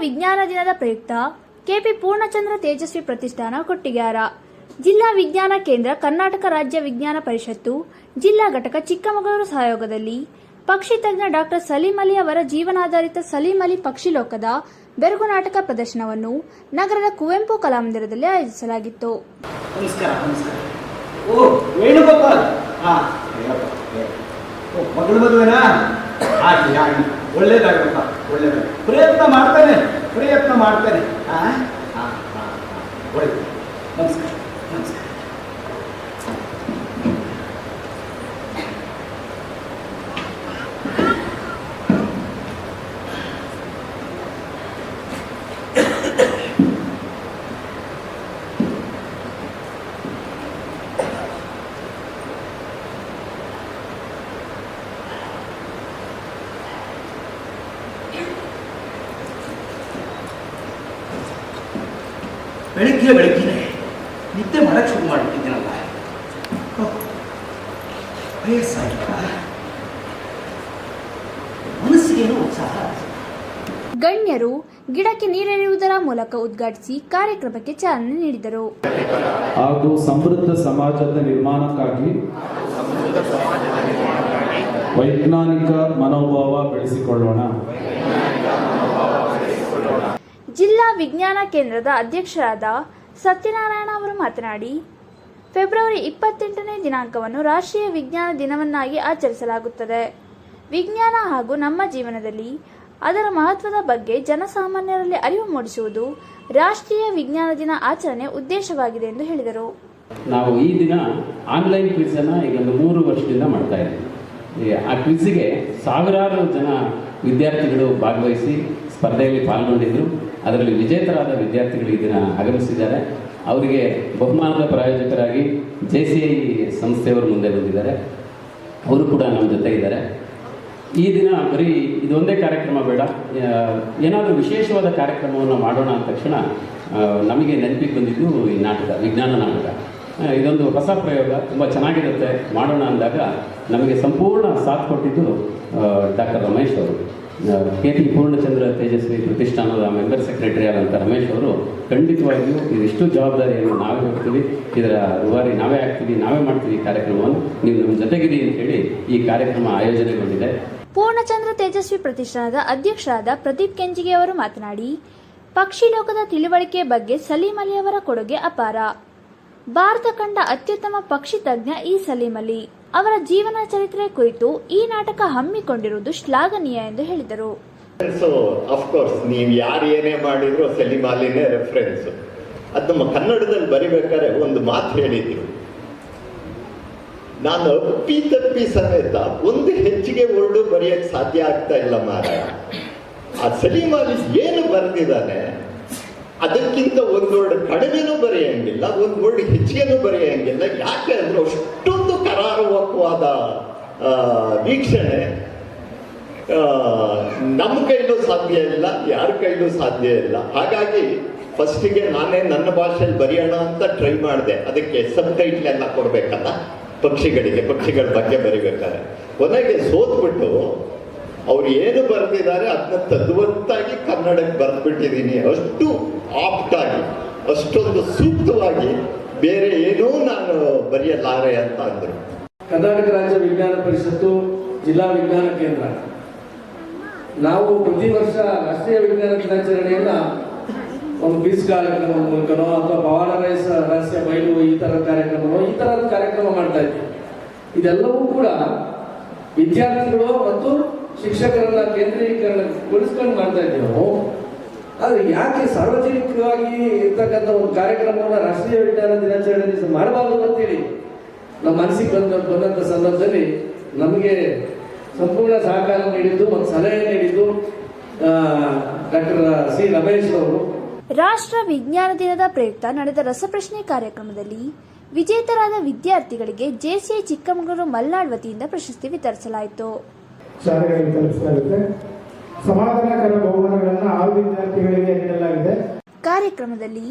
ವಿಜ್ಞಾನ ದಿನದ ಪ್ರಯುಕ್ತ ಕೆಪಿ ಪೂರ್ಣಚಂದ್ರ ತೇಜಸ್ವಿ ಪ್ರತಿಷ್ಠಾನ ಕೊಟ್ಟಿಗ್ಯಾರ ಜಿಲ್ಲಾ ವಿಜ್ಞಾನ ಕೇಂದ್ರ ಕರ್ನಾಟಕ ರಾಜ್ಯ ವಿಜ್ಞಾನ ಪರಿಷತ್ತು, ಜಿಲ್ಲಾ ಘಟಕ ಚಿಕ್ಕಮಗಳೂರು ಸಹಯೋಗದಲ್ಲಿ ಪಕ್ಷಿ ತಜ್ಞ ಡಾಕ್ಟರ್ ಸಲೀಂ ಅಲಿ ಅವರ ಜೀವನಾಧಾರಿತ ಸಲೀಂ ಅಲಿ ಪಕ್ಷಿ ಲೋಕದ ಬೆರಗು ನಾಟಕ ಪ್ರದರ್ಶನವನ್ನು ನಗರದ ಕುವೆಂಪು ಕಲಾಮಂದಿರದಲ್ಲಿ ಆಯೋಜಿಸಲಾಗಿತ್ತು. ನಮಸ್ಕಾರ ನಮಸ್ಕಾರ. ಓ. ಮಗಳ ಒಳ್ಳೇದಾಗಪ್ಪ ಒಳ್ಳೇದಾಗ ಪ್ರಯತ್ನ ಮಾಡ್ತಾನೆ ಪ್ರಯತ್ನ ಮಾಡ್ತಾನೆ. ಹಾ ಹಾಂ ಹಾಂ ಒಳ್ಳೆ. ನಮಸ್ಕಾರ. ಬೆಳಿಗ್ಗೆ ಬೆಳಗ್ಗೆ ನಿದ್ದೆ ಮಾಡಕ್ಕೆ ಶುರು ಮಾಡಿಬಿಟ್ಟಿದ್ದೀನಲ್ಲ. ವಯಸ್ಸಾಗಿಲ್ಲ ಮನಸ್ಸಿಗೇನು ಉತ್ಸಾಹ ಗಣ್ಯರು ಗಿಡಕ್ಕೆ ನೀರೆರೆಯುವುದರ ಮೂಲಕ ಉದ್ಘಾಟಿಸಿ ಕಾರ್ಯಕ್ರಮಕ್ಕೆ ಚಾಲನೆ ನೀಡಿದರು. ಹಾಗೂ ಸಮೃದ್ಧ ಸಮಾಜದ ನಿರ್ಮಾಣಕ್ಕಾಗಿ ವೈಜ್ಞಾನಿಕ ಮನೋಭಾವ ಬೆಳೆಸಿಕೊಳ್ಳೋಣ. ಜಿಲ್ಲಾ ವಿಜ್ಞಾನ ಕೇಂದ್ರದ ಅಧ್ಯಕ್ಷರಾದ ಸತ್ಯನಾರಾಯಣ ಅವರು ಮಾತನಾಡಿ, ಫೆಬ್ರವರಿ ಇಪ್ಪತ್ತೆಂಟನೇ ದಿನಾಂಕವನ್ನು ರಾಷ್ಟ್ರೀಯ ವಿಜ್ಞಾನ ದಿನವನ್ನಾಗಿ ಆಚರಿಸಲಾಗುತ್ತದೆ. ವಿಜ್ಞಾನ ಹಾಗೂ ನಮ್ಮ ಜೀವನದಲ್ಲಿ ಅದರ ಮಹತ್ವದ ಬಗ್ಗೆ ಜನಸಾಮಾನ್ಯರಲ್ಲಿ ಅರಿವು ಮೂಡಿಸುವುದು ರಾಷ್ಟ್ರೀಯ ವಿಜ್ಞಾನ ದಿನ ಆಚರಣೆ ಉದ್ದೇಶವಾಗಿದೆ ಎಂದು ಹೇಳಿದರು. ನಾವು ಈ ದಿನ ಆನ್ಲೈನ್ ಕ್ವಿಝನ್ನು ಈಗ ಒಂದು ಮೂರು ವರ್ಷದಿಂದ ಮಾಡ್ತಾ ಇದ್ದೀವಿ. ಆ ಕ್ವಿಜ್ಗೆ ಸಾವಿರಾರು ಜನ ವಿದ್ಯಾರ್ಥಿಗಳು ಭಾಗವಹಿಸಿ ಸ್ಪರ್ಧೆಯಲ್ಲಿ ಪಾಲ್ಗೊಂಡಿದ್ದರು ಅದರಲ್ಲಿ ವಿಜೇತರಾದ ವಿದ್ಯಾರ್ಥಿಗಳು ಈ ದಿನ ಆಗಮಿಸಿದ್ದಾರೆ. ಅವರಿಗೆ ಬಹುಮಾನದ ಪ್ರಾಯೋಜಕರಾಗಿ ಜೆ ಸಿ ಐ ಸಂಸ್ಥೆಯವರು ಮುಂದೆ ಬಂದಿದ್ದಾರೆ. ಅವರು ಕೂಡ ನಮ್ಮ ಜೊತೆ ಇದ್ದಾರೆ. ಈ ದಿನ ಬರೀ ಇದೊಂದೇ ಕಾರ್ಯಕ್ರಮ ಬೇಡ. ಏನಾದರೂ ವಿಶೇಷವಾದ ಕಾರ್ಯಕ್ರಮವನ್ನು ಮಾಡೋಣ ಅಂದ ತಕ್ಷಣ ನಮಗೆ ನೆನಪಿಗೆ ಬಂದಿದ್ದು ಈ ನಾಟಕ, ವಿಜ್ಞಾನ ನಾಟಕ. ಇದೊಂದು ಹೊಸ ಪ್ರಯೋಗ, ತುಂಬ ಚೆನ್ನಾಗಿರುತ್ತೆ. ಮಾಡೋಣ ಅಂದಾಗ ನಮಗೆ ಸಂಪೂರ್ಣ ಸಾಥ್ ಕೊಟ್ಟಿದ್ದು ಡಾಕ್ಟರ್ ರಮೇಶ್ ಅವರು. ಕೆ ಪಿ ಪೂರ್ಣಚಂದ್ರ ತೇಜಸ್ವಿ ಪ್ರತಿಷ್ಠಾನದ ಮೆಂಬರ್ ಸೆಕ್ರೆಟರಿ ಆದಂಥ ರಮೇಶ್ ಅವರು, ಖಂಡಿತವಾಗಿಯೂ ಇದಿಷ್ಟು ಜವಾಬ್ದಾರಿಯನ್ನು ನಾವೇ ಹೋಗ್ತೀವಿ ಇದರ ರೂವಾರಿ ನಾವೇ ಆಗ್ತೀವಿ, ನಾವೇ ಮಾಡ್ತೀವಿ ಈ ಕಾರ್ಯಕ್ರಮವನ್ನು ನೀವು ನಮ್ಮ ಅಂತ ಹೇಳಿ ಈ ಕಾರ್ಯಕ್ರಮ ಆಯೋಜನೆಗೊಂಡಿದೆ. ಪೂರ್ಣಚಂದ್ರ ತೇಜಸ್ವಿ ಪ್ರತಿಷ್ಠಾನದ ಅಧ್ಯಕ್ಷರಾದ ಪ್ರದೀಪ್ ಕೆಂಜಿಗೆ ಅವರು ಮಾತನಾಡಿ, ಪಕ್ಷಿ ಲೋಕದ ತಿಳುವಳಿಕೆ ಬಗ್ಗೆ ಸಲೀಂ ಅಲಿ ಅವರ ಕೊಡುಗೆ ಅಪಾರ. ಭಾರತ ಕಂಡ ಅತ್ಯುತ್ತಮ ಪಕ್ಷಿ ತಜ್ಞ ಈ ಸಲೀಂ ಅಲಿ. ಅವರ ಜೀವನ ಚರಿತ್ರೆ ಕುರಿತು ಈ ನಾಟಕ ಹಮ್ಮಿಕೊಂಡಿರುವುದು ಶ್ಲಾಘನೀಯ ಎಂದು ಹೇಳಿದರು. ಸೊ ಅಫ್ಕೋರ್ಸ್ ನೀವು ಯಾರು ಏನೇ ಮಾಡಿದ್ರು ಸಲೀಂ ಅಲಿನೇ ರೆಫರೆನ್ಸ್ ಅದು ನಮ್ಮ ಕನ್ನಡದಲ್ಲಿ ಬರಿಬೇಕಾದ್ರೆ ಒಂದು ಮಾತು ಹೇಳಿದ್ರು. ನಾನು ಅಪ್ಪಿ ತಪ್ಪಿ ಸಮೇತ ಒಂದು ಹೆಚ್ಚಿಗೆ ವರ್ಡು ಬರೆಯಕ್ಕೆ ಸಾಧ್ಯ ಆಗ್ತಾ ಇಲ್ಲ ಮಾರಾಯ. ಆ ಸಲೀಂ ಅಲಿ ಏನು ಬರೆದಿದ್ದಾನೆ ಅದಕ್ಕಿಂತ ಒಂದು ವರ್ಡ್ ಕಡಿಮೆನೂ ಬರೆಯಂಗಿಲ್ಲ, ಒಂದು ವರ್ಡ್ ಹೆಚ್ಚಿಗೆನೂ ಬರೆಯಂಗಿಲ್ಲ. ಯಾಕೆ ಅಂದ್ರೆ ಅಷ್ಟೊಂದು ಕರಾರುವಕವಾದ ವೀಕ್ಷಣೆ ನಮ್ಮ ಕೈಲೂ ಸಾಧ್ಯ ಇಲ್ಲ, ಯಾರ ಕೈಲೂ ಸಾಧ್ಯ ಇಲ್ಲ. ಹಾಗಾಗಿ ಫಸ್ಟಿಗೆ ನಾನೇ ನನ್ನ ಭಾಷೆಯಲ್ಲಿ ಬರೆಯೋಣ ಅಂತ ಟ್ರೈ ಮಾಡಿದೆ. ಅದಕ್ಕೆ ಸಬ್ ಟೈಟ್ಲ್ ಎಲ್ಲ ಕೊಡಬೇಕಲ್ಲ? ಪಕ್ಷಿಗಳಿಗೆ, ಪಕ್ಷಿಗಳ ಬಗ್ಗೆ ಬರಿಬೇಕಾದ್ರೆ. ಕೊನೆಗೆ ಸೋತ್ಬಿಟ್ಟು ಅವ್ರು ಏನು ಬರೆದಿದ್ದಾರೆ ಅದನ್ನ ತದ್ವತ್ತಾಗಿ ಕನ್ನಡಕ್ಕೆ ಬರೆದ್ಬಿಟ್ಟಿದ್ದೀನಿ. ಅಷ್ಟು ಆಪ್ಟಾಗಿ, ಅಷ್ಟೊಂದು ಸೂಕ್ತವಾಗಿ ಬೇರೆ ಏನೂ ನಾನು ಬರೆಯಲಾರೆ ಅಂತ ಅಂದರು. ಕರ್ನಾಟಕ ರಾಜ್ಯ ವಿಜ್ಞಾನ ಪರಿಷತ್ತು ಜಿಲ್ಲಾ ವಿಜ್ಞಾನ ಕೇಂದ್ರ. ನಾವು ಪ್ರತಿ ವರ್ಷ ರಾಷ್ಟ್ರೀಯ ವಿಜ್ಞಾನ ದಿನಾಚರಣೆಯನ್ನ ಒಂದು ಬೀಸ್ ಕಾರ್ಯಕ್ರಮ ಮೂಲಕನೋ ಅಥವಾ ಪವಾಡ ರೈಸ್, ರಹಸ್ಯ ಬಯಲು ಈ ತರ ಕಾರ್ಯಕ್ರಮನೋ, ಈ ಥರದ ಕಾರ್ಯಕ್ರಮ ಮಾಡ್ತಾ ಇದ್ದೀವಿ. ಇದೆಲ್ಲವೂ ಕೂಡ ವಿದ್ಯಾರ್ಥಿಗಳು ಮತ್ತು ಶಿಕ್ಷಕರನ್ನ ಕೇಂದ್ರೀಕರಣಗೊಳಿಸ್ಕೊಂಡು ಮಾಡ್ತಾ ಇದ್ದೀವಿ ನಾವು. ಆದ್ರೆ ಯಾಕೆ ಸಾರ್ವಜನಿಕವಾಗಿ ಇರ್ತಕ್ಕಂಥ ಒಂದು ಕಾರ್ಯಕ್ರಮವನ್ನ ರಾಷ್ಟ್ರೀಯ ವಿಜ್ಞಾನ ದಿನಾಚರಣೆ ಮಾಡಬಾರ್ದು ಅಂತೇಳಿ ನಮ್ಮ ಮನಸ್ಸಿಗೆ ಬಂದ ಬಂದಂಥ ಸಂದರ್ಭದಲ್ಲಿ ನಮಗೆ ಸಂಪೂರ್ಣ ಸಹಕಾರ ನೀಡಿದ್ದು ಒಂದು ಸಲಹೆ ನೀಡಿದ್ದು ಡಾಕ್ಟರ್ ಸಿ ರಮೇಶ್ ಅವರು. ರಾಷ್ಟ್ರ ವಿಜ್ಞಾನ ದಿನದ ಪ್ರಯುಕ್ತ ನಡೆದ ರಸಪ್ರಶ್ನೆ ಕಾರ್ಯಕ್ರಮದಲ್ಲಿ ವಿಜೇತರಾದ ವಿದ್ಯಾರ್ಥಿಗಳಿಗೆ ಜೆಸಿಐ ಚಿಕ್ಕಮಗಳೂರು ಮಲ್ನಾಡ್ ವತಿಯಿಂದ ಪ್ರಶಸ್ತಿ ವಿತರಿಸಲಾಯಿತು. ಶಾಲೆಗಳಿಗೆ ತಲುಪಿಸಲಾಗುತ್ತೆ. ಸಮಾಧಾನಕರ ಬಹುಮಾನಗಳನ್ನು ಆರು ವಿದ್ಯಾರ್ಥಿಗಳಿಗೆ ನೀಡಲಾಗಿದೆ. ಕಾರ್ಯಕ್ರಮದಲ್ಲಿ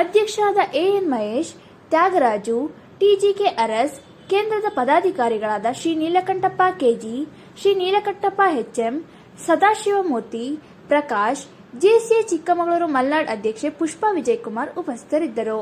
ಅಧ್ಯಕ್ಷರಾದ A N Mahesh, Thyagaraju, T G K Aras, ಕೇಂದ್ರದ ಪದಾಧಿಕಾರಿಗಳಾದ Shri Neelakanthappa K G, Shri Neelakanthappa H M Sadashivamurthy, Prakash, J C A Chikkamagaluru Malnad ಅಧ್ಯಕ್ಷೆ ಪುಷ್ಪಾ ವಿಜಯಕುಮಾರ್ ಉಪಸ್ಥಿತರಿದ್ದರು.